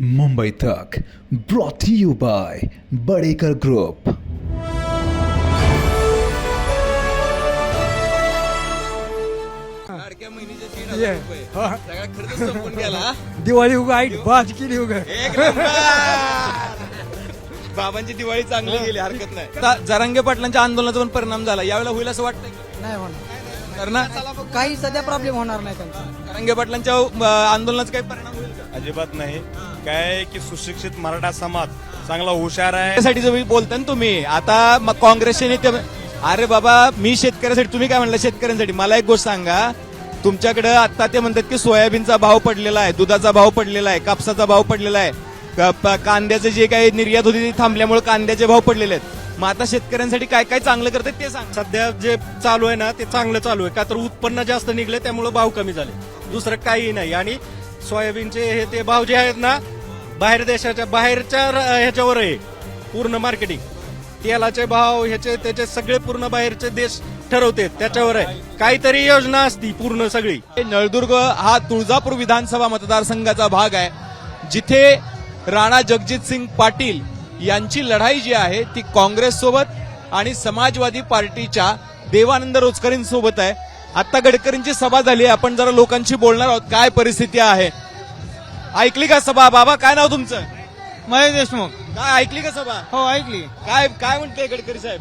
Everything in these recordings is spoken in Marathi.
मुंबई तक brought you by Badekar group लाडक्या महिन्याचे तीन हजार रुपये सगळा खर्च संपून गेला दिवाळी उगा आई बाज केली उगा. एक नंबर. बाबांची दिवाळी चांगली गेली हरकत नाही. आता जरांगे पाटलांच्या आंदोलनाचा पण परिणाम झाला. यावेळेला होईल असं वाटतंय नाही होणार. तर ना? काही सध्या प्रॉब्लेम होणार नाही त्यांचा. जरांगे पाटलांच्या अं, आंदोलनाचा काही परिणाम होईल का? अजिबात नाही. काय आहे की सुशिक्षित मराठा समाज चांगला हुशार आहे? त्यासाठी तुम्ही बोलता ना तुम्ही. आता मग काँग्रेसचे नेते अरे बाबा मी शेतकऱ्यासाठी तुम्ही काय म्हणलं शेतकऱ्यांसाठी? मला एक गोष्ट सांगा. तुमच्याकडे आता ते म्हणतात की सोयाबीनचा भाव पडलेला आहे दुधाचा भाव पडलेला आहे कापसाचा भाव पडलेला आहे. कांद्याचं जे काही निर्यात होती ती थांबल्यामुळे कांद्याचे भाव पडलेले आहेत. मग आता शेतकऱ्यांसाठी काय काय चांगलं करतात ते सांग. सध्या जे चालू आहे ना ते चांगलं चालू आहे. का तर उत्पन्न जास्त निघले त्यामुळे भाव कमी झाले. दुसरं काही नाही. आणि सोयाबीनचे हे ते भाव जे आहेत ना बाहेर देशाच्या बाहेरच्या र- ह्याच्यावर आहे पूर्ण मार्केटिंग तेलाचे भाव ह्याचे त्याचे सगळे पूर्ण बाहेरचे देश ठरवते. त्याच्यावर आहे. काहीतरी योजना असती पूर्ण सगळी. नळदुर्ग हा तुळजापूर विधानसभा मतदारसंघाचा भाग आहे. जिथे राणा जगजित सिंग पाटील यांची लढाई जी आहे ती काँग्रेस सोबत आणि समाजवादी पार्टीच्या देवानंद रोजकरींसोबत आहे. आता गडकरींची सभा झाली आहे. आपण जरा लोकांशी बोलणार आहोत. काय परिस्थिती आहे? ऐकली का सभा? बाबा काय नाव तुमचं? महेश देशमुख. काय ऐकली का सभा? हो ऐकली. काय काय म्हणते गडकरी साहेब?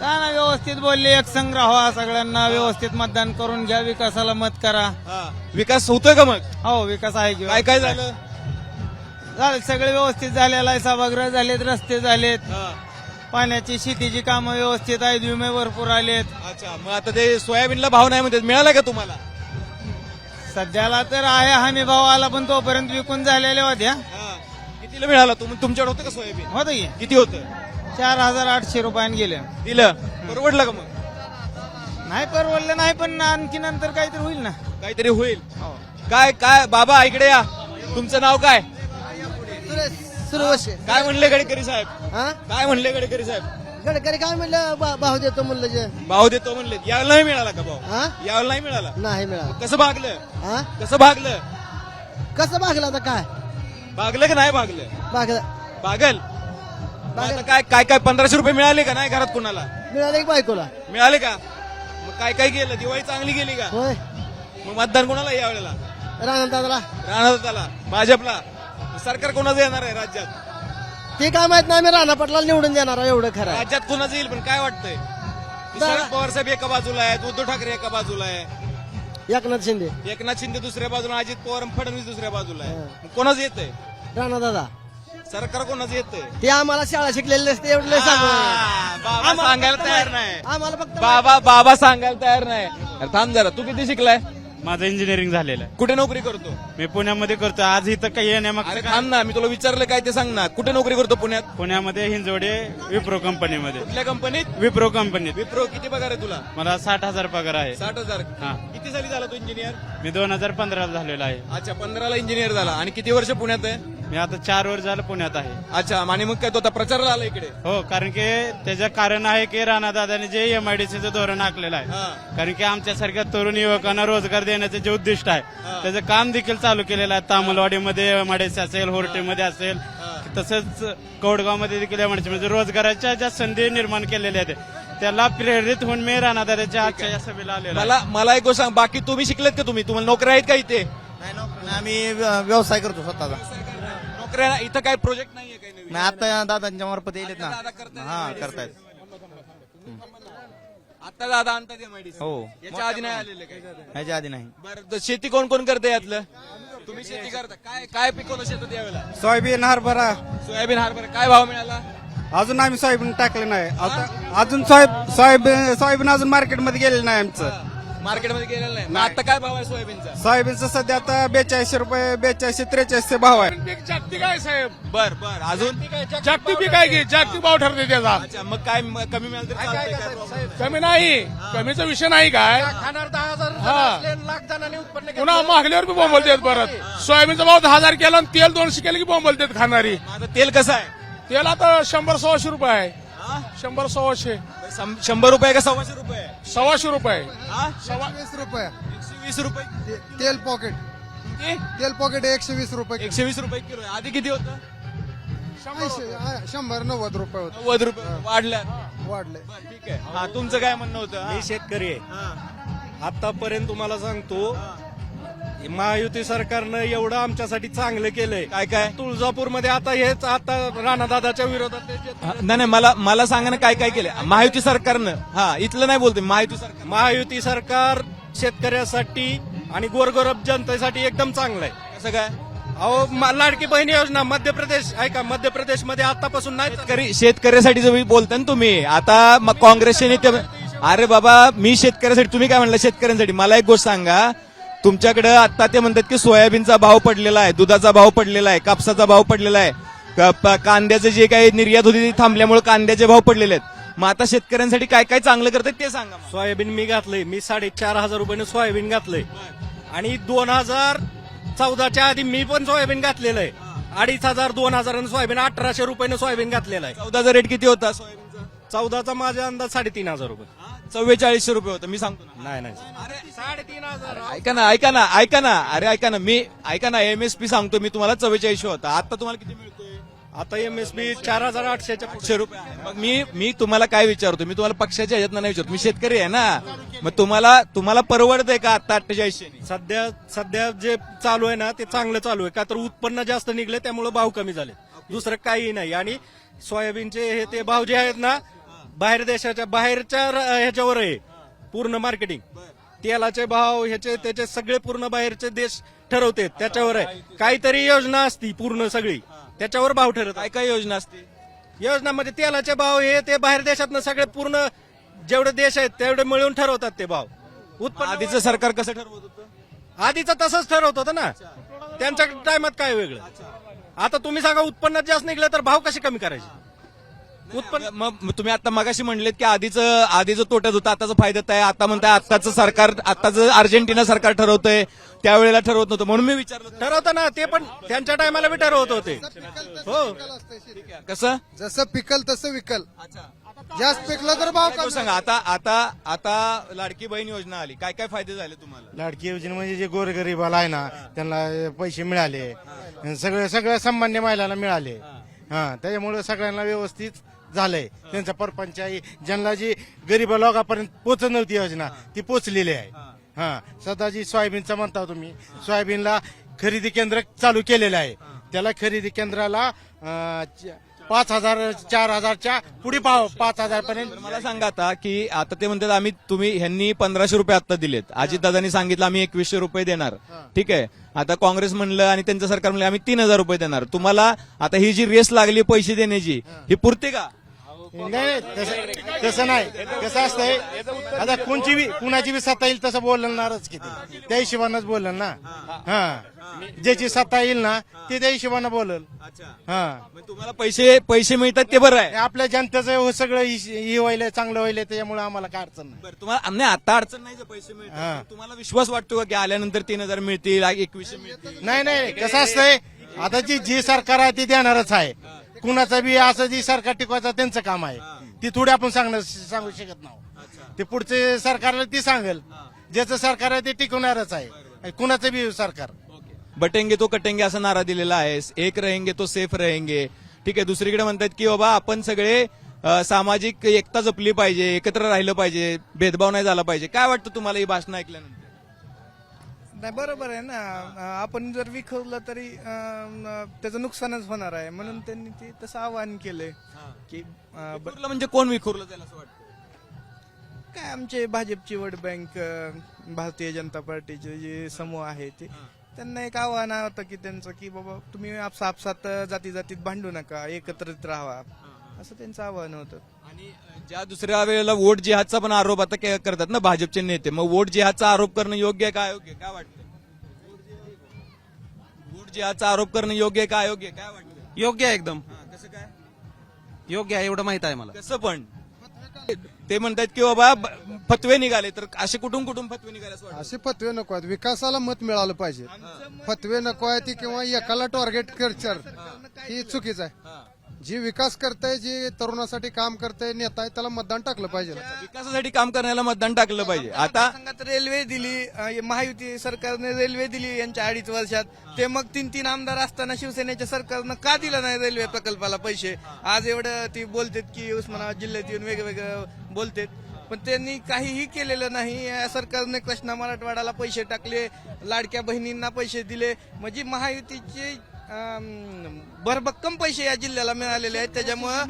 काय ना व्यवस्थित बोलले. एक संग्रह व्हा सगळ्यांना. व्यवस्थित मतदान करून घ्या. विकासाला मत करा. हा. विकास होतोय का मग? हो विकास आहे की. काय काय झालं? झालं सगळे व्यवस्थित झालेला आहे. सभागृह झालेत रस्ते झालेत. हा. पाण्याची शेतीची कामं व्यवस्थित आहेत. विमे भरपूर आलेत. अच्छा. मग आता ते सोयाबीनला भाव नाही म्हणतात. मिळाला का तुम्हाला? सध्याला तर आहे हमी भाव आला पण तोपर्यंत विकून झालेल्या होत्या हा. कितीला मिळाला तुमच्याकडे होतं का सोयाबीन? होत की. किती होतं? चार हजार आठशे रुपयाने गेले. दिलं. परवडलं का मग? नाही परवडलं नाही पण आणखी नंतर काहीतरी होईल ना. काहीतरी होईल. काय काय बाबा इकडे या. तुमचं नाव काय? सुरवशे काय म्हणले गडकरी साहेब? हा? काय म्हणले गडकरी साहेब? गडकरी काय म्हणलं? बा- भाव देतो म्हणलं जे. भाव देतो म्हणले. यावेळेला नाही मिळाला का भाव? हा? यावेळेला नाही मिळाला. नाही मिळाला. कसं भागलं? हा? कसं भागलं? कसं भागलं आता काय? भागलं का नाही भागलं? भागलं. भागल. मग आता काय काय काय पंधराशे रुपये मिळाले का नाही घरात कुणाला? मिळालं की बायकोला. मिळाले का? मग काय काय केलं? दिवाळी चांगली गेली का? होय. मग मतदान कोणाला यावेळेला? राणा दादाला. राहणार त्याला भाजपला. सरकार कोणाचं येणार आहे राज्यात? ते काय माहीत नाही मी राणा पाटलाला निवडून देणार आहे, एवढं खरं आहे. राज्यात कोणाचं येईल पण काय वाटतंय? शरद पवार साहेब एका बाजूला आहेत उद्धव ठाकरे एका बाजूला आहे. एकनाथ शिंदे. एकनाथ शिंदे दुसऱ्या बाजूला अजित पवार आणि फडणवीस दुसऱ्या बाजूला आहे. मग कोणाचं येतंय? राणा दादा. सरकार कोणाचं येतंय? ते आम्हाला शाळा शिकलेले नसते एवढं लय सांगू नये. आ, बाबा सांगायला तयार नाही. आम्हाला फक्त बाबा बाबा सांगायला तयार नाही. अरे थांब जरा तू किती शिकलाय? माझं इंजिनिअरिंग झालेलं आहे. कुठे नोकरी करतो? मी पुण्यामध्ये करतो. आज इथं काही अरे येण्यामागचं थांब ना मी तुला विचारलं काय ते सांग ना. कुठे नोकरी करतो पुण्यात? पुण्यामध्ये हिंजवडे विप्रो कंपनीमध्ये. कुठल्या कंपनीत? विप्रो कंपनीत. विप्रो किती पगार आहे तुला? मला साठ हजार पगार आहे. साठ हजार. हा. किती साली झाला तू इंजिनियर मी दोन हजार पंधरा झालेलो आहे. अच्छा पंधराला इंजिनियर झाला. आणि किती वर्ष पुण्यात आहे? मी आता चार वर्ष झालं पुण्यात आहे. अच्छा आणि मग काय तो आता प्रचाराला आला इकडे? हो कारण की त्याचं कारण आहे की राणा दादाने जे एमआयडीसीचं धोरण आखलेलं आहे. कारण की आमच्यासारख्या तरुण युवकांना रोजगार देण्याचे जे उद्दिष्ट आहे. त्याचं काम देखील चालू केलेलं आहे. तामलवाडीमध्ये एमआयडीसी असेल होर्टेमध्ये असेल तसंच कौडगावमध्ये देखील एमआयडीसी म्हणजे रोजगाराच्या ज्या संधी निर्माण केलेल्या आहेत त्याला प्रेरित होऊन मी राणा दादाच्या आजच्या या सभेला आलेलो. मला मला एक गोष्ट सांग बाकी तुम्ही शिकलेत का तुम्ही? तुम्हाला नोकऱ्या आहेत का इथे? आम्ही व्यवसाय करतो स्वतःचा. नोकऱ्या इथं काय प्रोजेक्ट नाहीये काही नवीन. नाही आता दादांच्या मार्फत येलेत ना. दादा करतायत हा. करतायत. आता दादा आणतात. हो. याच्या आधी नाही आलेले काय ह्याच्या आधी नाही. बरं तर शेती कोण कोण करते यातलं? तुम्ही शेती करता. काय काय पिकवलं शेतात यावेळेला? सोयाबीन हरभरा. सोयाबीन हरभरा. काय भाव मिळाला? अजून आम्ही सोयाबीन टाकले नाही. आता- अजून सोयाब सोयाबीन सोयाबीन अजून मार्केटमध्ये गेलेलं नाही आमचं. मार्केटमध्ये गेलेलं नाही. मग आता काय भाव आहे सोयाबीनचा? सोयाबीनचं सध्या आता बेचाळीसशे रुपये बेचाळीसशे त्रेचाळीसशे भाव आहे. जागतिक आहे साहेब. बर बर. अजून? जागतिक पीक आहे की? जागतिक भाव ठरते त्याचा? अच्छा मग काय म- कमी मिळालं तर चालतंय काय problem नाही. कमी नाही. कमीचा विषय नाही काय. खाणार दहा हजार हा. लाख जणांनी उत्पन्न पुन्हा मागल्यावर बी बोंबलतात परत. सोयाबीनचा भाव दहा हजार केला आणि तेल दोनशे केलं की बोंबलतात खाणारी. मग आता तेल कसं आहे? तेल आता शंभर सव्वाशे रुपये आहे? शंभर सव्वाशे. शं- शंभर रुपये का सव्वाशे रुपये? सव्वाशे रुपये. हा? वीस रुपये. एकशे वीस रुपये तेल पॉकेट. किती तेल पॉकेट एकशे वीस रुपये एकशे वीस रुपये किलो आहे. आधी किती होतं? ऐंशी- हा, शंभर नव्वद रुपये होते. नव्वद रुपये. वाढल्या वाढले. ठीक आहे. हा तुमचं काय म्हणणं होतं? हा? मी शेतकरी आहे. हा. आतापर्यंत तुम्हाला सांगतो महायुती सरकारनं एवढं आमच्यासाठी चांगलं केलंय. काय काय? तुळजापूरमध्ये आता हेच आता राणादादाच्या विरोधात नाही नाही मला मला सांगा ना काय काय केलं महायुती सरकारनं हा इथलं नाही बोलते महायुती सरकार. महायुती सरकार शेतकऱ्यासाठी आणि गोरगरब जनतेसाठी एकदम चांगलं आहे. कसं काय? अहो म- लाडकी बहीण योजना मध्य प्रदेश ऐका मध्य प्रदेशमध्ये आतापासून नाही शेतकरी शेतकऱ्यासाठी जर बोलता ना तुम्ही. आता मग काँग्रेसचे नेते अरे बाबा मी शेतकऱ्यासाठी तुम्ही काय म्हणलं शेतकऱ्यांसाठी? मला एक गोष्ट सांगा. तुमच्याकडे आता ते म्हणतात की सोयाबीनचा भाव पडलेला आहे दुधाचा भाव पडलेला आहे कापसाचा भाव पडलेला आहे. कांद्याचं जे काही निर्यात होती ती थांबल्यामुळे कांद्याचे भाव पडलेले आहेत. मग आता शेतकऱ्यांसाठी काय काय चांगलं करतात ते सांगा. सोयाबीन मी घातलंय. मी साडेचार हजार रुपयाने सोयाबीन घातलंय. आणि दोन हजार चौदाच्या आधी मी पण सोयाबीन घातलेलं आहे. अडीच हजार दोन हजार सोयाबीन अठराशे रुपयाने सोयाबीन घातलेलं आहे. चौदाचा रेट किती होता सोयाबीनचा? चौदाचा माझा अंदाज साडेतीन हजार रुपये. चव्वेचाळीसशे रुपये होता मी सांगतो ना. नाही नाही. साडेतीन हजार ऐका ना ऐका ना ऐका ना. अरे ऐका ना मी ऐका ना एमएसपी सांगतो मी तुम्हाला चव्वेचाळीसशे होता. आता तुम्हाला किती मिळतोय? आता एमएसपी चार हजार आठशेच्या पुढे. आठशे रुपये आहे. मग मी मी तुम्हाला काय विचारतो? मी तुम्हाला पक्षाच्या ह्याच्यात नाही विचारतो. मी शेतकरी आहे ना. मग तुम्हाला तुम्हाला परवडतंय का आता अठ्ठेचाळीसशे सध्या सध्या जे चालू आहे ना ते चांगलं चालू आहे. का तर उत्पन्न जास्त निघले त्यामुळे भाव कमी झाले. दुसरं काही नाही. आणि सोयाबीनचे हे ते भाव जे आहेत ना बाहेर देशाच्या बाहेरच्या ह्याच्यावर आहे. पूर्ण मार्केटिंग तेलाचे भाव ह्याचे त्याचे सगळे पूर्ण बाहेरचे देश ठरवते त्याच्यावर आहे. काहीतरी योजना असती पूर्ण सगळी. त्याच्यावर भाव ठरत काय काय योजना असते? योजनामध्ये तेलाचे भाव हे ते बाहेर देशातनं सगळे पूर्ण जेवढे देश आहेत तेवढे मिळून ठरवतात ते भाव. उत्पन्न आधीचं सरकार कसं ठरवत होतं? आधीचं तसंच ठरवत होतं ना. त्यांच्या टायमात काय वेगळं? आता तुम्ही सांगा उत्पन्नात जास्त निघलं तर भाव कसे कमी करायचे? उत्पन्न मग तुम्ही आता मगाशी म्हणलेत की आधीचं आधीचं तोट्यात होतं आताचं फायद्यात आहे. आता म्हणताय आताचं सरकार आताचं अर्जेंटिना सरकार ठरवतंय. त्यावेळेला ठरवत नव्हतं. म्हणून मी विचारलं ठरवतं ना ते पण त्यांच्या टायमाला बी ठरवत होते. हो. कसं? जसं पिकल तसं विकल. जास्त पिकलं तर भाव सांगा आता आता आता लाडकी बहीण योजना आली. काय काय फायदे झाले तुम्हाला? लाडकी योजना म्हणजे जे गोरगरीबाला आहे ना त्यांना पैसे मिळाले. सगळे सगळ्या सामान्य महिलांना मिळाले. हा त्याच्यामुळे सगळ्यांना व्यवस्थित झालंय. त्यांचा परपंच आहे. ज्यांना जी गरीब लोकांपर्यंत पोचत नव्हती योजना ती पोचलेली आहे. हा. सध्या जी सोयाबीनचा म्हणता तुम्ही. सोयाबीनला खरेदी केंद्र चालू केलेलं आहे. त्याला खरेदी केंद्राला पाच हजार चार हजारच्या पुढे पाव पाच हजार पर्यंत मला सांगा आता की आता ते म्हणतात आम्ही तुम्ही ह्यांनी पंधराशे रुपये आता दिलेत. अजितदादांनी सांगितलं आम्ही एकवीसशे रुपये देणार. ठीक आहे? आता काँग्रेस म्हणलं आणि त्यांचं सरकार म्हणलं आम्ही तीन हजार रुपये देणार. तुम्हाला आता ही जी रेस लागली पैसे देण्याची ही पुरते का? नाही तसं तसं नाही. कसं असतंय. आता कोणची बी कुणाची बी सत्ता येईल तसं बोलणारच किती. त्या हिशोबानंच बोलल ना. हा. ज्याची सत्ता येईल ना ते त्या हिशोबानं बोलल. हा. मग तुम्हाला पैसे पैसे मिळतात ते बरं आहे. आपल्या जनतेचं हो सगळं हे व्हायला चांगलं व्हायला त्याच्यामुळे आम्हाला काय अडचण नाही. बरं तुम्हाला नाही आता अडचण नाही जर पैसे मिळतात हा. पण तुम्हाला विश्वास वाटतो का की आल्यानंतर तीन हजार मिळतील एकवीसशे मिळतील? नाही नाही कसं असतंय आता जी जी सरकार आहे ती देणारच आहे. कुणाचं बी असं जी सरकार टिकवायचं त्यांचं काम आहे. ती थोडी आपण सांगणं सांगू शकत नाही. ते पुढचे सरकारला ती सांगेल. ज्याचं सरकार आहे ते टिकवणारच आहे. कुणाचं बी सरकार. बटेंगे तो कटेंगे असा नारा दिलेला आहे. एक रहेंगे तो सेफ रहेंगे. ठीक आहे दुसरीकडे म्हणतात की बाबा आपण सगळे सामाजिक एकता जपली पाहिजे एकत्र राहिलं पाहिजे भेदभाव नाही झाला पाहिजे. काय वाटतं तुम्हाला ही भाषण ऐकल्यानंतर? नाही बरोबर आहे ना. आपण जर विखरलं तरी अं, त्याचं नुकसानच होणार आहे. म्हणून त्यांनी ते तसं आवाहन केलंय की अं, ब- विखुरलं म्हणजे कोण विखुरलं त्याला असं वाटतं? काय आमचे भाजपची वोट बँक अं, भारतीय जनता पार्टीचे जे समूह आहे ते त्यांना एक आव्हान होतं की त्यांचं की बाबा तुम्ही आपसा आपसात जाती जातीत भांडू नका एकत्रित राहा असं त्यांचं आव्हान होतं. ज्या दुसऱ्या वेळेला वोट जिहादचा पण आरोप आता के- करतात ना भाजपचे नेते. मग वोट जिहादचा आरोप करणं योग्य आहे का अयोग्य आहे? काय वाटतं वोट जिहादचा आरोप करणं योग्य आहे का अयोग्य आहे? काय वाटतं योग्य आहे एकदम. हा, कसं काय? योग्य आहे एवढं माहीत आहे मला. कसं पण? ते म्हणतात की बाबा ब- फतवे निघाले. तर असे कुठून कुठून फतवे निघाले असं वाटतं असे फतवे नको आहेत. विकासाला मत मिळालं पाहिजे. फतवे नको आहे ती किंवा एकाला टार्गेट कल्चर ही चुकीचं आहे. जे विकास करताय जे तरुणासाठी काम करताय नेता आहे त्याला मतदान टाकलं पाहिजे विकासासाठी काम करण्याला मतदान टाकलं पाहिजे. आता संघात रेल्वे दिली अं, महायुती सरकारने रेल्वे दिली यांच्या अडीच वर्षात. ते मग तीन तीन आमदार असताना शिवसेनेच्या सरकारनं का दिलं नाही रेल्वे प्रकल्पाला पैसे? आज एवढं ती बोलतेत की उस्मानाबाद जिल्ह्यात येऊन वेगवेगळं बोलतेत. पण त्यांनी काहीही केलेलं नाही. या सरकारने कृष्णा मराठवाड्याला पैसे टाकले लाडक्या बहिणींना पैसे दिले. म्हणजे महायुतीचे अं, भरभक्कम पैसे या जिल्ह्याला मिळालेले आहेत. त्याच्यामुळं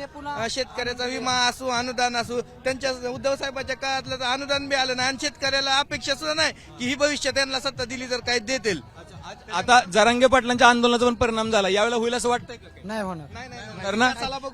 शेतकऱ्याचा विमा असो अनुदान असो त्यांच्या उद्धव साहेबाच्या काळातलं तर अनुदान बी आलं नाही आणि शेतकऱ्याला अपेक्षा सुद्धा नाही की ही भविष्यात त्यांना सत्ता दिली तर काही देतील. आता जरांगे पाटलांच्या आंदोलनाचा पण परिणाम झाला. यावेळेला होईल असं वाटतंय का? नाही होणार. ना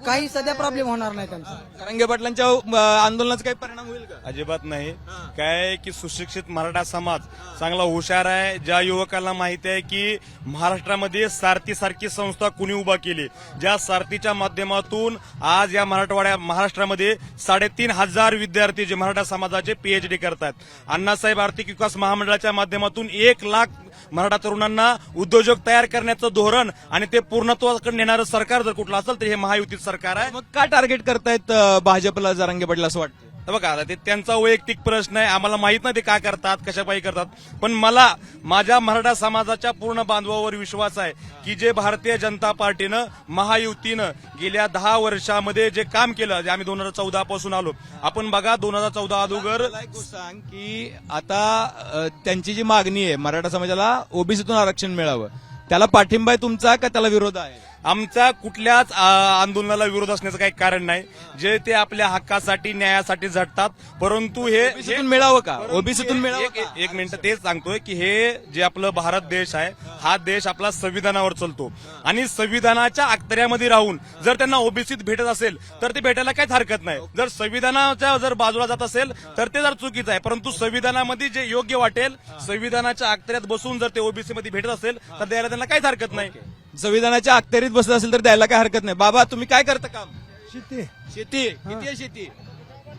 काही सध्या प्रॉब्लेम होणार नाही त्यांचा. जरांगे पाटलांच्या अं, आंदोलनाचा काही परिणाम होईल का? अजिबात नाही. काय आहे की सुशिक्षित मराठा समाज चांगला हुशार आहे. ज्या युवकांना माहिती आहे की महाराष्ट्रामध्ये सारथी सारखी संस्था कुणी उभा केली? ज्या सारथीच्या माध्यमातून आज या मराठवाड्या महाराष्ट्रामध्ये साडेतीन हजार विद्यार्थी जे मराठा समाजाचे पीएचडी करतात. अण्णासाहेब आर्थिक विकास महामंडळाच्या माध्यमातून एक लाख मराठा तरुणांना उद्योजक तयार करण्याचं धोरण आणि ते पूर्णत्वाकडे नेणारं सरकार जर कुठलं असेल तर हे महायुतीत सरकार आहे. मग का टार्गेट करतायत भाजपला जरांगे पडलं असं वाटतं? तर बघा आता ते त्यांचा वैयक्तिक प्रश्न आहे. आम्हाला माहीत नाही ते काय करतात कशापायी करतात. पण मला माझ्या मराठा समाजाच्या पूर्ण बांधवावर विश्वास आहे की जे भारतीय जनता पार्टीनं महायुतीनं गेल्या दहा वर्षामध्ये जे काम केलं जे आम्ही दोन हजार चौदा पासून आलो. आपण बघा दोन हजार चौदा अगोदर एक गोष्ट सांग की आता त्यांची जी मागणी आहे मराठा समाजाला ओबीसीतून आरक्षण मिळावं त्याला पाठिंबा आहे तुमचा का त्याला विरोध आहे? आमचा कुठल्याच आंदोलनाला विरोध असण्याचं काही कारण नाही. जे ते आपल्या हक्कासाठी न्यायासाठी झटतात. परंतु हे मिळावं का? ओबीसीतून मिळावं एक एक मिनिट. तेच सांगतोय की हे जे आपलं भारत देश आहे हा देश आपला संविधानावर चालतो. आणि संविधानाच्या अखत्यामध्ये राहून जर त्यांना ओबीसीत भेटत असेल तर ते भेटायला काहीच हरकत नाही. जर संविधानाच्या जर बाजूला जात असेल तर ते जर चुकीचं आहे. परंतु संविधानामध्ये जे योग्य वाटेल संविधानाच्या अखत्यात बसून जर ते ओबीसी मध्ये भेटत असेल तर द्यायला त्यांना काहीच हरकत नाही. संविधानाच्या अखत्यारीत बसत असेल तर द्यायला काय हरकत नाही. बाबा तुम्ही काय करता काम? शेती. शेती. किती आहे शेती?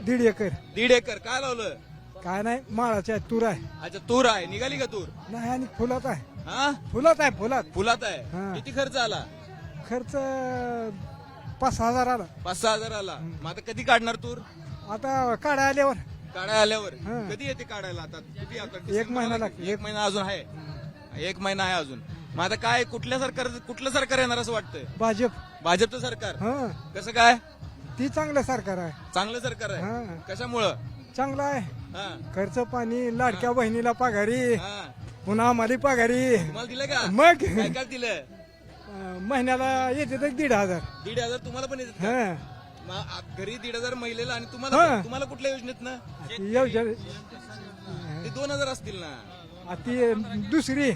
दीड एकर. दीड एकर. काय लावलं? काय नाही माळाच्या तूर आहे. अच्छा तूर आहे. निघाली का तूर? नाही आणि फुलात आहे. हा? फुलात आहे फुलात. फुलात आहे. किती खर्च आला? खर्च पाच हजार आला. पाच सहा हजार आला. मग आता कधी काढणार तूर? आता काढा आल्यावर. काढायला आल्यावर. हा. कधी येते काढायला आता? किती आता? एक महिना? लागतो. एक महिना अजून आहे. एक महिना आहे अजून. मग आता काय कुठल्या सरकार कुठलं सरकार येणार असं वाटतंय? भाजप. भाजपचं सरकार? हा. कसं काय? ती चांगलं सरकार आहे. चांगलं सरकार आहे? हा. कशामुळं? चांगलं आहे. हा. खर्च पाणी लाडक्या बहिणीला पगारी हा. पुन्हा आम्हाला पगारी. तुम्हाला दिलं का? मग? काय काय दिलं? अं, महिन्याला येते तर दीड हजार. दीड हजार तुम्हाला पण येतात का? हा. मग आ- घरी दीड हजार महिलेला आणि तुम्हाला हा. तुम्हाला कुठल्या योजनेत ना? योजना ते दोन हजार असतील ना? आ, ती दुसरी?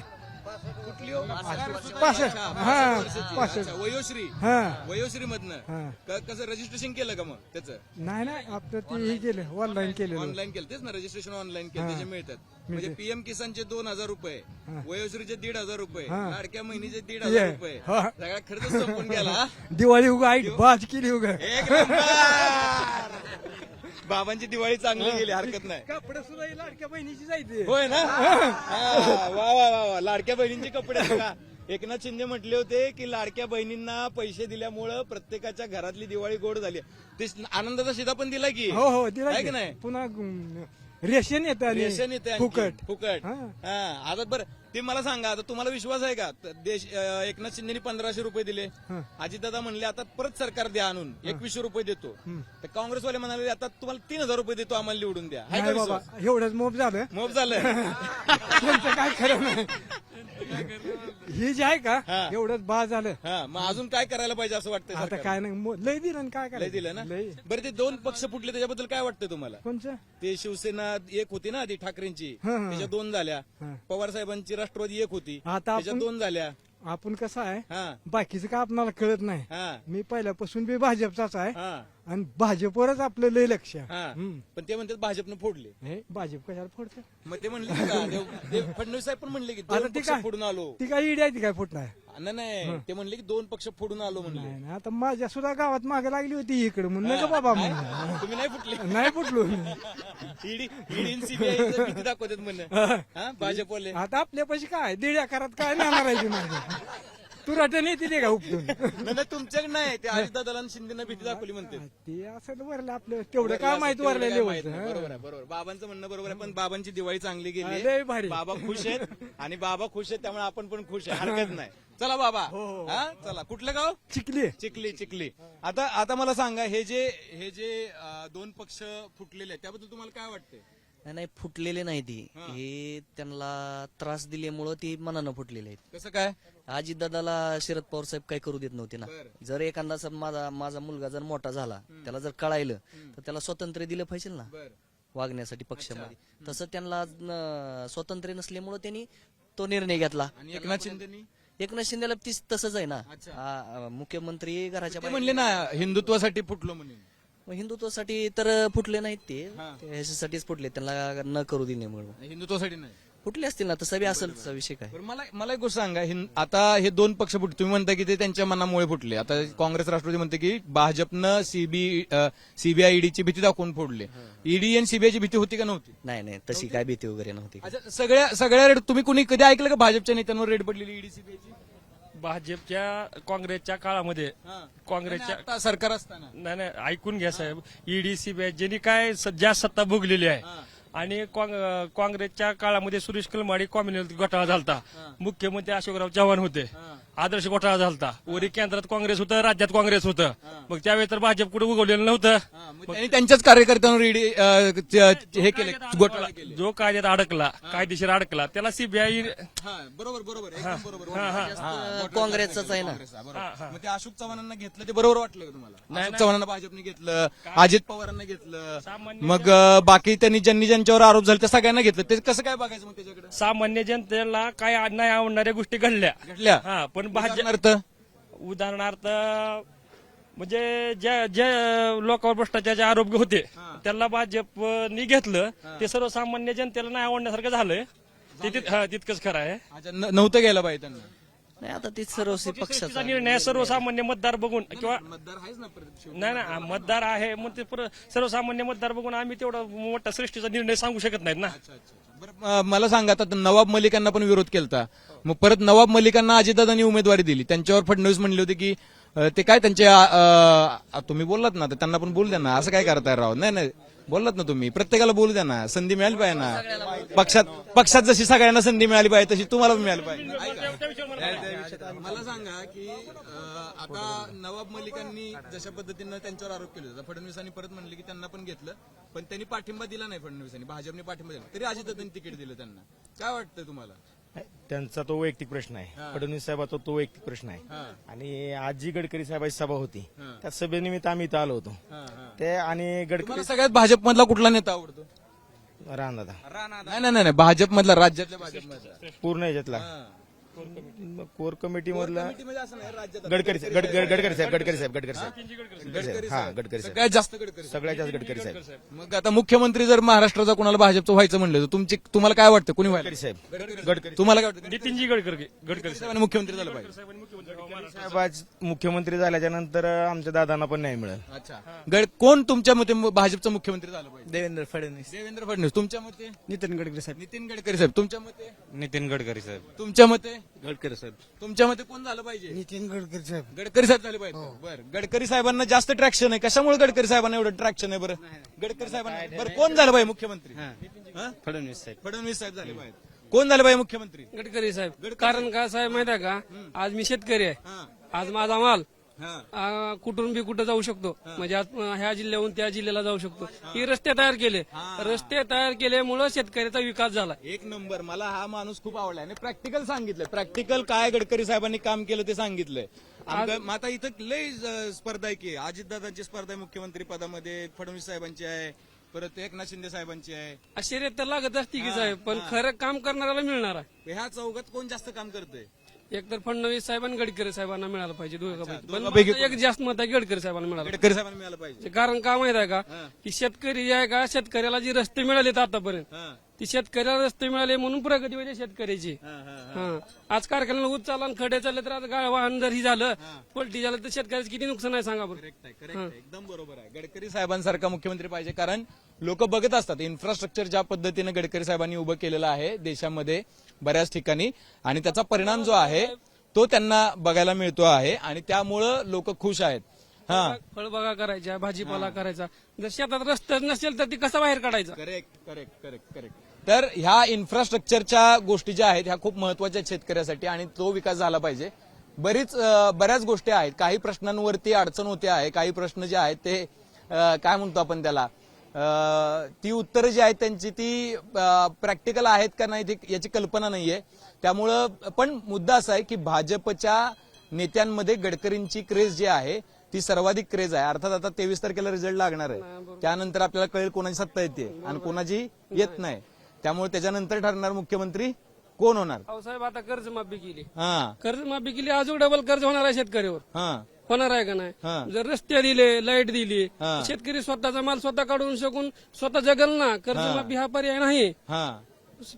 पासष्ट. अच्छा, हा, पासष्ट वयोश्री. हा. वयोश्री मधनं कसं रजिस्ट्रेशन केलं का मग त्याचं? नाही नाही आपलं ते हे केलं ऑनलाईन केलेलं. ऑनलाईन केलं. तेच ना रजिस्ट्रेशन ऑनलाईन केलं. त्याचे मिळतात. म्हणजे पीएम किसानचे दोन हजार रुपये वयोश्रीचे दीड हजार रुपये. लाडक्या महिन्याचे दीड. हजार रुपये. सगळा खर्च संपून गेला? दिवाळी उगा आई बाज केली उगा. एक बाबांची दिवाळी चांगली गेली हरकत नाही. कपडे सुद्धा ही लाडक्या बहिणीची जायचे होय ना? हा, वा वा वा वा. लाडक्या बहिणींचे कपडे बघा. एकनाथ शिंदे म्हटले होते की लाडक्या बहिणींना पैसे दिल्यामुळं प्रत्येकाच्या घरातली दिवाळी गोड झाली. ते आनंदाचा शिदा पण दिला की. हो हो दिला आहे की. की नाही? पुन्हा रेशन येतं रेशन येते. फुकट. फुकट. हा. हा आता बरं ते मला सांगा आता तुम्हाला विश्वास आहे का? देश अं, एकनाथ शिंदेनी पंधराशे रुपये दिले. हा. अजितदादा म्हणले आता परत सरकार द्या आणून. एकवीसशे रुपये देतो. तर काँग्रेसवाले म्हणाले आता तुम्हाला तीन हजार रुपये देतो आम्हाला निवडून द्या. आहे का नाही बाबा विश्वास? एवढंच मोप झालं. मोफ झालं. त्यांचं काय खरं नाही. ही जे आहे का हा. एवढंच बा झालं. हा मग अजून काय करायला पाहिजे असं वाटतं आता सरकारला? काय नाही मो- लय दिलं आणि काय लय दिलं ना? लय. बरं ते दोन पक्ष फुटले त्याच्याबद्दल काय वाटतं तुम्हाला? कोणचं? ते शिवसेना एक होती ना ती ठाकरेंची. हा, हा. त्याच्या दोन झाल्या. हा. पवार साहेबांची राष्ट्रवादी एक होती. आता आपण- दोन झाल्या. आपण कसं आहे हा. बाकीचं काय आपणाला कळत नाही. हा. मी पहिल्यापासून बी भाजपचाच आहे. हा. आणि भाजपवरच आपलं लय लक्ष आहे. हा. हम्म. पण ते म्हणतात भाजपनं फोडले. हे भाजप कशाला फोडतं? मग ते म्हणले की का? फडणवीस साहेब पण म्हणले की आता दोन ती पक्ष काय? फोडून आलो. ती काय इडी आहे ती काय फुटणार नाही, नाही ते म्हणले की दोन पक्ष फोडून आलो म्हणले. नाही आता माझ्या सुद्धा गावात मागे लागली होती इकडे म्हणून का बाबा तुम्ही नाही फुटले. नाही फुटलो. ईडी ईडी सीबीआय भीती दाखवतात म्हणून हा. भाजपवाले. आता आपल्यापाशी काय? दीड करात काय नेणार आहे ती माझी तू रटन येते ते का उपटून. नाही नाही, तुमच्याकडे नाही ते अजितदादाला आणि शिंदेना भीती दाखवली म्हणते. ते असं वरलं आपलं तेवढं काय माहीत वरलं माहीत नाही. लेवलचं बरोबर आहे बरोबर. बाबांचं म्हणणं बरोबर आहे पण बाबांची दिवाळी चांगली हा, गेली भारी. बाबा खुश आहेत आणि बाबा खुश आहेत त्यामुळे आपण पण खुश आहे. हरकत नाही. चला बाबा. हो, हा चला. कुठलं गाव? चिकली चिखली चिखली. आता आता मला सांगा हे जे हे जे अं, दोन पक्ष फुटलेले आहेत त्याबद्दल तुम्हाला काय वाटतंय? नाही नाही फुटलेले नाही ती. हे. त्यांना त्रास दिल्यामुळं ती मनानं फुटलेले आहेत. कसं काय? अजितदादाला शरद पवार साहेब काही करू देत नव्हते ना. बरं. जर एखादा सम- माझा माझा मुलगा जर मोठा झाला त्याला जर कळायलं तर त्याला स्वातंत्र्य दिलं पाहिजे ना. बर. वागण्यासाठी पक्षामध्ये. तसं त्यांना न- स्वातंत्र्य नसल्यामुळं त्यांनी तो निर्णय घेतला. आणि एकनाथ शिंदेनी? एकनाथ शिंदेला तीच तसंच आहे ना. अच्छा. मुख्यमंत्री घराच्या ते बाहेर- म्हणले ना हिंदुत्वासाठी फुटलो म्हणून. मग हिंदुत्वासाठी तर फुटले नाहीत ते. हा. ते ह्याच्यासाठीच फुटले त्यांना न करू दिल्यामुळे हिंदुत्वासाठी नाही. फुटले असतील ना तसं बी असेल तसा विषय काय? बरं मला मला एक गोष्ट सांगा हिं- आता हे दोन पक्ष फुटले तुम्ही म्हणता की ते त्यांच्या मनामुळे फुटले. आता काँग्रेस राष्ट्रवादी म्हणते की भाजपनं सीबी सीबीआय ईडीची भीती दाखवून फोडले. ईडी आणि सीबीआयची भीती होती का नव्हती? नाही नाही तशी काय भीती वगैरे नव्हती. अच्छा सगळ्या सगळ्या रेड तुम्ही कुणी कधी ऐकलं का भाजपच्या नेत्यांवर रेड पडलेली ईडी सीबीआयची भाजपच्या काँग्रेसच्या काळामध्ये. काँग्रेसच्या आता सरकार असताना. नाही नाही ऐकून घ्या साहेब. ईडी सीबीआय ज्यांनी काय स- ज्या सत्ता भोगलेली आहे आणि काँग- काँग्रेसच्या काळामध्ये सुरेश कलमाडी कॉम्युनिस्ट घोटाळा झालता. मुख्यमंत्री अशोकराव चव्हाण होते. आदर्श घोटाळा झालता. वरी केंद्रात काँग्रेस होतं राज्यात काँग्रेस होतं. मग त्यावेळी तर भाजप कुठे उगवलेलं नव्हतं. त्यांनी त्यांच्याच कार्यकर्त्यांवर ईडी हे केले घोटाळा केले. जो कायद्यात अडकला कायदेशीर अडकला त्याला सीबीआय हा, बरोबर बरोबर. एकदम बरोबर. अं, काँग्रेसचाच आहे ना. मग ते अशोक चव्हाणांना घेतलं ते बरोबर वाटलं का तुम्हाला? अशोक चव्हाणांना भाजपने घेतलं अजित पवारांना घेतलं. मग अं, बाकी त्यांनी ज्यांनी ज्यांच्यावर आरोप झाले त्या सगळ्यांना घेतलं. ते कसं काय बघायचं मग त्याच्याकडे? सामान्य जनतेला काय नाही आवडणाऱ्या गोष्टी घडल्या. घडल्या. हा पण भाजप उदाहरणार्थ? उदाहरणार्थ म्हणजे ज्या ज्या लोकांवर भ्रष्टाचाराचे आरोप होते त्यांना भाजपनी घेतलं. ते सर्वसामान्य जनतेला नाही आवडण्यासारखं झालंय. ते तित- हा, तितकंच खरं आहे. अच्छा, न- नव्हतं घ्यायला पाहिजे त्यांना. नाही आता ती सर्व पक्षाचा निर्णय सर्वसामान्य मतदार बघून किंवा मतदार आहेच ना परत शेवटी. नाही ना मतदार आहे मग ते पर- सर्वसामान्य मतदार बघून आम्ही तेवढा मोठा सृष्टीचा निर्णय सांगू शकत नाहीत ना. बरं, अं, मला सांगा आता नवाब मलिकांना पण विरोध केलता. मग परत नवाब मलिकांना अजितदादांनी उमेदवारी दिली. त्यांच्यावर फडणवीस म्हणले होते की अं, ते काय त्यांचे अं, अं, तुम्ही बोललात ना तर त्यांना पण बोलू द्या ना. असं काय करताय राव? नाही नाही. बोललात ना तुम्ही. प्रत्येकाला बोलू द्या ना. संधी मिळाली पाहिजे ना. पक्षात पक्षात जशी सगळ्यांना संधी मिळाली पाहिजे तशी तुम्हाला पण मिळाली पाहिजे. मला सांगा की आता नवाब मलिकांनी जशा पद्धतीनं त्यांच्यावर आरोप केले होते. फडणवीसांनी परत म्हणले की त्यांना पण घेतलं पण त्यांनी पाठिंबा दिला नाही फडणवीसांनी. भाजपने पाठिंबा दिला तरी अजितदादांनी तिकीट दिलं त्यांना. काय वाटतं तुम्हाला? त्यांचा तो वैयक्तिक प्रश्न आहे. फडणवीस साहेबाचा तो वैयक्तिक प्रश्न आहे. आणि आज जी गडकरी साहेबाची सभा होती. त्या सभेनिमित्त आम्ही इथं आलो होतो. ते आणि गडकरी सगळ्यात भाजपमधला कुठला नेता आवडतो? राहणार नाही नाही नाही भाजपमधला राज्यातल्या भाजपमधला. पूर्ण याच्यातला. कोर कमिटी मधला म्हणजे गडकरी साहेब गड- गड- गडकरी साहेब गडकरी साहेब गडकरी साहेब गडकरी साहेब हा गडकरी साहेब जास्त गडकरी सगळ्यात जास्त गडकरी साहेब मग आता मुख्यमंत्री जर महाराष्ट्राचा कोणाला भाजपचं व्हायचं म्हणलं तर तुमची तुम्हाला काय वाटतं कुणी व्हायला गडकरी साहेब गडकरी तुम्हाला काय वाटतं नितीनजी गडकरी गडकरी साहेबांनी मुख्यमंत्री झालं पाहिजे साहेब आज मुख्यमंत्री झाल्याच्यानंतर आमच्या दादांना पण नाही मिळेल अच्छा गड कोण तुमच्या मते भाजपचा मुख्यमंत्री झालं पाहिजे देवेंद्र फडणवीस देवेंद्र फडणवीस तुमच्या मते नितीन गडकरी साहेब नितीन गडकरी साहेब तुमच्या मते नितीन गडकरी साहेब तुमच्या मते गडकरी साहेब. तुमच्या मते कोण झालं पाहिजे? नितीन गडकरी साहेब. गडकरी साहेब झाले पाहिजे. बरं. गडकरी साहेबांना जास्त ट्रॅक्शन आहे. कशामुळे गडकरी साहेबांना एवढं ट्रॅक्शन आहे बरं? गडकरी साहेबांना बरं कोण झालं पाहिजे मुख्यमंत्री? हा? फडणवीस साहेब. फडणवीस साहेब झाले पाहिजे. कोण झालं पाहिजे मुख्यमंत्री? गडकरी साहेब. कारण काय साहेब माहिती आहे का? आज मी शेतकरी आहे. हा. आज माझा माल हा. आ, कुठून बी कुठं जाऊ शकतो. म्हणजे ह्या जिल्ह्याहून त्या जिल्ह्याला जाऊ शकतो. ही रस्ते तयार केले. रस्ते तयार केल्यामुळं शेतकऱ्याचा विकास झाला. एक नंबर. मला हा माणूस खूप आवडला. आणि प्रॅक्टिकल सांगितलं प्रॅक्टिकल काय गडकरी साहेबांनी काम केलं ते सांगितलंय. आमचं- मग आता इथं लय अं, स्पर्धा आहे की. अजितदादांची स्पर्धा आहे मुख्यमंत्री पदामध्ये. फडणवीस साहेबांची आहे. परत एकनाथ शिंदे साहेबांची आहे. शर्यत तर लागत असते की साहेब पण खरं काम करणाऱ्याला मिळणार आहे. ह्या चौघात कोण जास्त काम करतंय? एक तर फडणवीस साहेब आणि गडकरी साहेबांना मिळालं पाहिजे दोघांपैकी दोघांपैकी एक जास्त मत आहे गडकरी साहेबांना मिळालं गडकरी साहेबांना मिळालं पाहिजे. कारण का माहीत आहे का? की शेतकरी जे आहे का शेतकऱ्याला जे रस्ते मिळालेत आतापर्यंत हा. ती शेतकऱ्याला रस्ते मिळाले म्हणून प्रगती होते शेतकऱ्याची. हा आज कारखान्याला ऊस चालला आणि खडे चालले तर आज गाळ वाहन जर ही झालं पलटी झालं तर शेतकऱ्याचं किती नुकसान आहे सांगा बरं. करेक्ट आहे करेक्ट आहे. एकदम बरोबर आहे. गडकरी साहेबांसारखा मुख्यमंत्री पाहिजे कारण लोक बघत असतात इन्फ्रास्ट्रक्चर ज्या पद्धतीने गडकरी साहेबांनी उभं केलेलं आहे देशामध्ये बऱ्याच ठिकाणी आणि त्याचा परिणाम जो आहे तो त्यांना बघायला मिळतो आहे आणि त्यामुळं लोक खुश आहेत. हा. फळबागा करायच्या भाजीपाला करायचा. जर शेतात रस्ता नसेल तर ती कसा बाहेर काढायचा? करेक्ट करेक्ट करेक्ट करेक्ट तर ह्या इन्फ्रास्ट्रक्चरच्या गोष्टी ज्या आहेत ह्या खूप महत्त्वाच्या शेतकऱ्यासाठी आणि तो विकास झाला पाहिजे. बरीच बऱ्याच गोष्टी आहेत. काही प्रश्नांवरती अडचण होते आहे काही प्रश्न जे आहेत ते काय म्हणतो आपण त्याला? ती उत्तरं जी आहेत त्यांची ती प्रॅक्टिकल आहेत का नाही ती याची कल्पना नाहीये. त्यामुळं पण मुद्दा असा आहे की भाजपच्या नेत्यांमध्ये गडकरींची क्रेज जी आहे ती सर्वाधिक क्रेज आहे. अर्थात आता तेवीस तारखेला रिझल्ट लागणार आहे. त्यानंतर आपल्याला कळेल कोणाची सत्ता येते आणि कोणाची येत नाही. त्यामुळे त्याच्यानंतर ठरणार मुख्यमंत्री कोण होणार? साहेब आता कर्जमाफी केली. हा. कर्जमाफी केली अजून डबल कर्ज होणार आहे शेतकऱ्यावर. हा. होणार आहे का हा. नाही जर रस्ते दिले लाइट दिली हा. शेतकरी स्वतःचा माल स्वतः काढून शकून स्वतः जगल ना कर्जमाफी हा. पर्याय नाही. हा.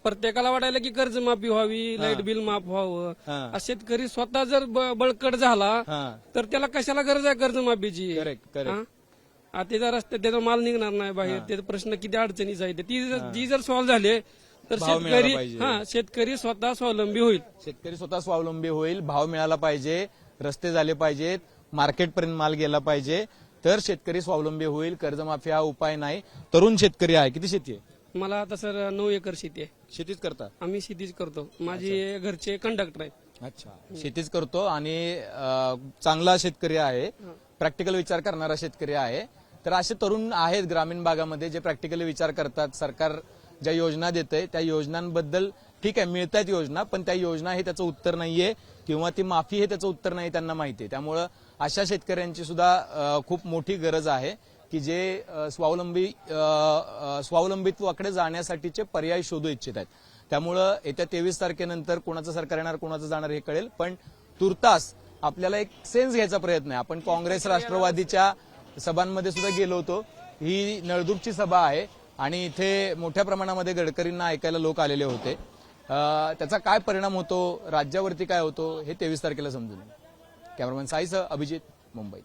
प्रत्येकाला वाटायला की कर्जमाफी व्हावी लाइट बिल माफ व्हावं. हा. शेतकरी स्वतः जर ब- बळकट झाला हा. तर त्याला कशाला गरज आहे कर्जमाफीची करेक्ट करेक्ट त्याचा रस्ता त्याचा माल निघणार नाही बाहेर. त्याचा प्रश्न किती अडचणीचा आहे ते. ती जर ती जर सॉल्व्ह झाले तर भाव मिळाला शेतकरी पाहिजे. हा शेतकरी स्वतः स्वावलंबी होईल. शेतकरी स्वतः स्वावलंबी होईल भाव मिळाला पाहिजे रस्ते झाले पाहिजेत मार्केटपर्यंत माल गेला पाहिजे तर शेतकरी स्वावलंबी होईल कर्जमाफी हा उपाय नाही. तरुण शेतकरी आहे किती शेती आहे? मला आता सर नऊ एकर शेती आहे. शेतीच करता? आम्ही शेतीच करतो. माझे घरचे कंडक्टर आहेत. अच्छा. शेतीच करतो आणि अं, चांगला शेतकरी आहे. प्रॅक्टिकल विचार करणारा शेतकरी आहे. तर असे तरुण आहेत ग्रामीण भागामध्ये जे प्रॅक्टिकली विचार करतात सरकार ज्या योजना देतंय त्या योजनांबद्दल ठीक आहे मिळत आहेत योजना पण त्या योजना हे त्याचं उत्तर नाहीये किंवा ती माफी हे त्याचं उत्तर नाही त्यांना माहिती आहे. त्यामुळं अशा शेतकऱ्यांची सुद्धा खूप मोठी गरज आहे की जे स्वावलंबी स्वावलंबित्वाकडे जाण्यासाठीचे पर्याय शोधू इच्छित आहेत. त्यामुळं येत्या तेवीस तारखेनंतर कोणाचं सरकार येणार कोणाचं जाणार हे कळेल. पण तुर्तास आपल्याला एक सेन्स घ्यायचा प्रयत्न आहे. आपण काँग्रेस राष्ट्रवादीच्या सभांमध्ये सुद्धा गेलो होतो. ही नळदुर्गची सभा आहे आणि इथे मोठ्या प्रमाणामध्ये गडकरींना ऐकायला लोक आलेले होते. त्याचा काय परिणाम होतो? राज्यावरती काय होतो? हे तेवीस तारखेला समजून कॅमेरामॅन साईसह अभिजित मुंबईत